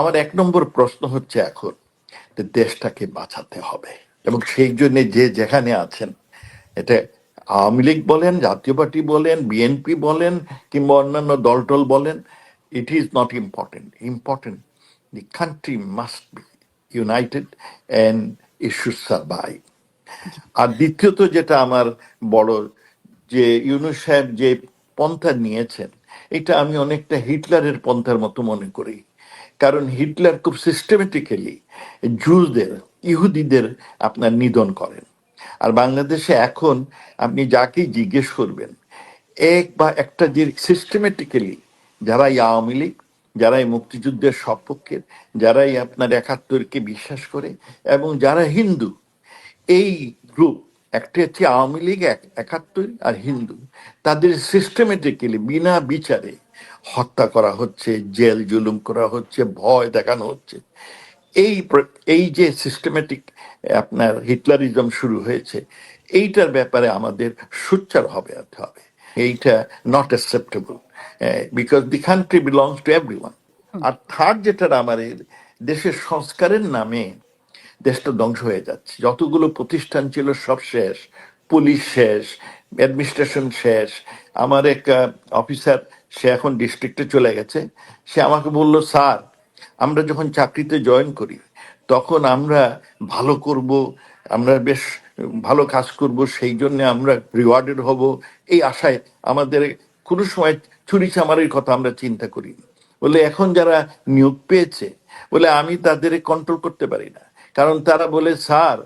আমার এক নম্বর প্রশ্ন হচ্ছে এখন দেশটাকে বাঁচাতে হবে। এবং সেই জন্য যে যেখানে আছেন, এটা আওয়ামী লীগ বলেন, জাতীয় পার্টি বলেন বিএনপি বলেন, কিংবা অন্যান্য দলটল বলেন it is not important important the country must be united and it should আর দ্বিতীয়ত যেটা আমার বড় যে ইউনুস সাহেব যে পন্থা নিয়েছেন, এটা আমি অনেকটা হিটলারের পন্থার মতো মনে করি। কারণ হিটলার খুব সিস্টেমেটিক্যালি জুজদের ইহুদিদের আপনার নিধন করেন। আর বাংলাদেশে এখন আপনি যাকেই জিজ্ঞেস করবেন, এক বা একটা যে সিস্টেমেটিক্যালি যারাই আওয়ামী লীগ, যারাই মুক্তিযুদ্ধের সপক্ষের যারাই আপনার একাত্তরকে বিশ্বাস করে, এবং যারা হিন্দু, এই গ্রুপ একটা হচ্ছে আওয়ামী লীগ, এক, একাত্তর আর হিন্দু, তাদের সিস্টেমেটিক্যালি বিনা বিচারে হত্যা করা হচ্ছে জেল জুলুম করা হচ্ছে ভয় দেখানো হচ্ছে। এই এই যে সিস্টেমেটিক আপনার হিটলারিজম শুরু হয়েছে এইটার ব্যাপারে আমাদের সোচ্চার হবে হবে। এইটা not acceptable because the country belongs to every R third যেটা আমার দেশের সংস্কারের নামে দেশটা ধ্বংস হয়ে যাচ্ছে। যতগুলো প্রতিষ্ঠান ছিল সব শেষ পুলিশ শেষ অ্যাডমিনিস্ট্রেশন শেষ। আমার এক অফিসার সে এখন ডিস্ট্রিক্টে চলে গেছে। সে আমাকে বলল, স্যার, আমরা যখন চাকরিতে জয়েন করি, তখন আমরা ভালো করব, আমরা বেশ ভালো কাজ করব, সেই জন্য আমরা রিওয়ার্ডেড হব। এই আশায় আমাদের কোনো সময় ছুরি চামারির কথা আমরা চিন্তা করি বলে, এখন যারা নিয়োগ পেয়েছে, বলে, আমি তাদের কন্ট্রোল করতে পারি না। কারণ তারা বলে, স্যার,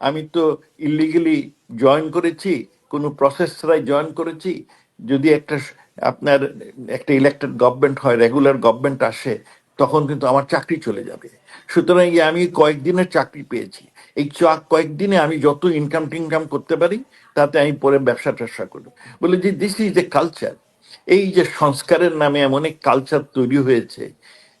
আমি তো ইলিগেলি জয়েন করেছি, কোনো প্রসেস ছাড়াই জয়েন করেছি। যদি একটা আপনার একটা ইলেক্টেড গভর্নমেন্ট হয় রেগুলার গভর্নমেন্ট আসে, তখন কিন্তু আমার চাকরি চলে যাবে। সুতরাং আমি কয়েকদিনের চাকরি পেয়েছি। এই চা- কয়েকদিনে আমি যত ইনকাম টিনকাম করতে পারি, তাতে আমি পরে ব্যবসা ট্যাবসা করব। বলে যে দিস ইজ এ কালচার এই যে সংস্কারের নামে এমন এক কালচার তৈরি হয়েছে,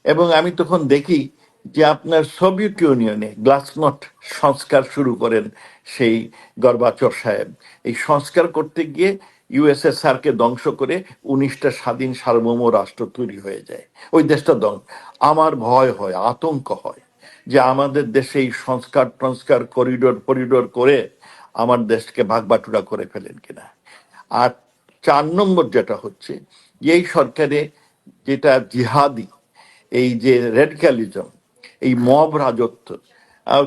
এবং আমি তখন দেখি যে আপনার সোভিয়েত ইউনিয়নে গ্লাসনট সংস্কার শুরু করেন সেই গর্বাচর সাহেব। এই সংস্কার করতে গিয়ে ইউএসএসআর কে ধ্বংস করে উনিশটা স্বাধীন সার্বভৌম রাষ্ট্র তৈরি হয়ে যায়। ওই দেশটা ধ্বংস। আমার ভয় হয়, আতঙ্ক হয় যে আমাদের দেশে এই সংস্কার টংস্কার করিডোর করিডোর করে আমার দেশকে ভাগবাটুরা করে ফেলেন কিনা। আর চার নম্বর যেটা হচ্ছে, এই সরকারে যেটা জিহাদি, এই যে রেডক্যালিজম এই মব রাজত্ব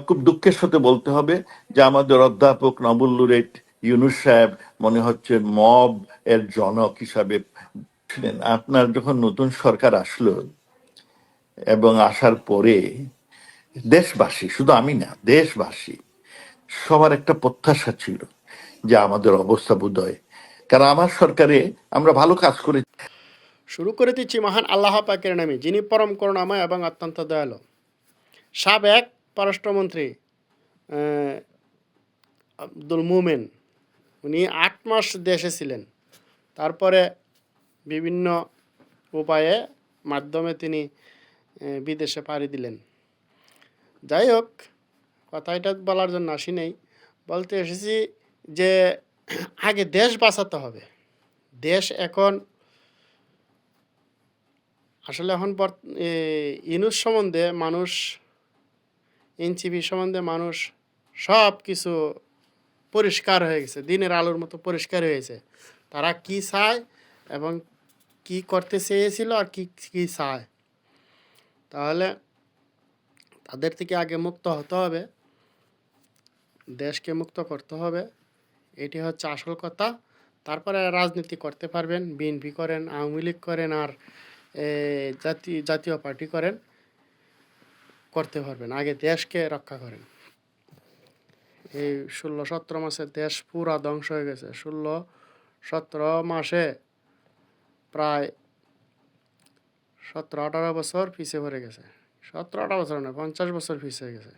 খুব দুঃখের সাথে বলতে হবে যে আমাদের অধ্যাপক নবুল্লুরেট ইউনুস সাহেব মনে হচ্ছে মব এর জনক হিসাবে ছিলেন। আপনার যখন নতুন সরকার আসলো এবং আসার পরে দেশবাসী, শুধু আমি না, দেশবাসী, সবার একটা প্রত্যাশা ছিল যে আমাদের অবস্থা বোধহয়, কারণ আমার সরকারে আমরা ভালো কাজ করে শুরু করে দিচ্ছি মহান আল্লাহ পাকের নামে, যিনি পরম করুণাময় এবং অত্যন্ত দয়ালু। সাবেক পররাষ্ট্রমন্ত্রী আব্দুল মুমেন উনি আট মাস দেশে ছিলেন। তারপরে বিভিন্ন উপায়ে মাধ্যমে তিনি বিদেশে পাড়ি দিলেন। যাই হোক কথা এটা বলার জন্য আসি নেই। বলতে এসেছি যে, আগে দেশ বাঁচাতে হবে। দেশ এখন, আসলে এখন ইনুস সম্বন্ধে মানুষ, এনসিপি সম্বন্ধে মানুষ সব কিছু পরিষ্কার হয়ে গেছে, দিনের আলোর মতো পরিষ্কার হয়েছে তারা কি চায় এবং কি করতে চেয়েছিল আর কি কি চায়? তাহলে তাদের থেকে আগে মুক্ত হতে হবে, দেশকে মুক্ত করতে হবে, এটি হচ্ছে আসল কথা। তারপরে রাজনীতি করতে পারবেন বিএনপি করেন, আওয়ামী লীগ করেন আর জাতীয় জাতীয় পার্টি করেন, করতে পারবেন, আগে দেশকে রক্ষা করেন। এই ষোলো সতেরো মাসে দেশ পুরা ধ্বংস হয়ে গেছে। ষোলো সতেরো মাসে প্রায় সতেরো আঠারো বছর পিছিয়ে পড়ে গেছে। সতেরো আঠারো বছর না, পঞ্চাশ বছর পিছিয়ে গেছে।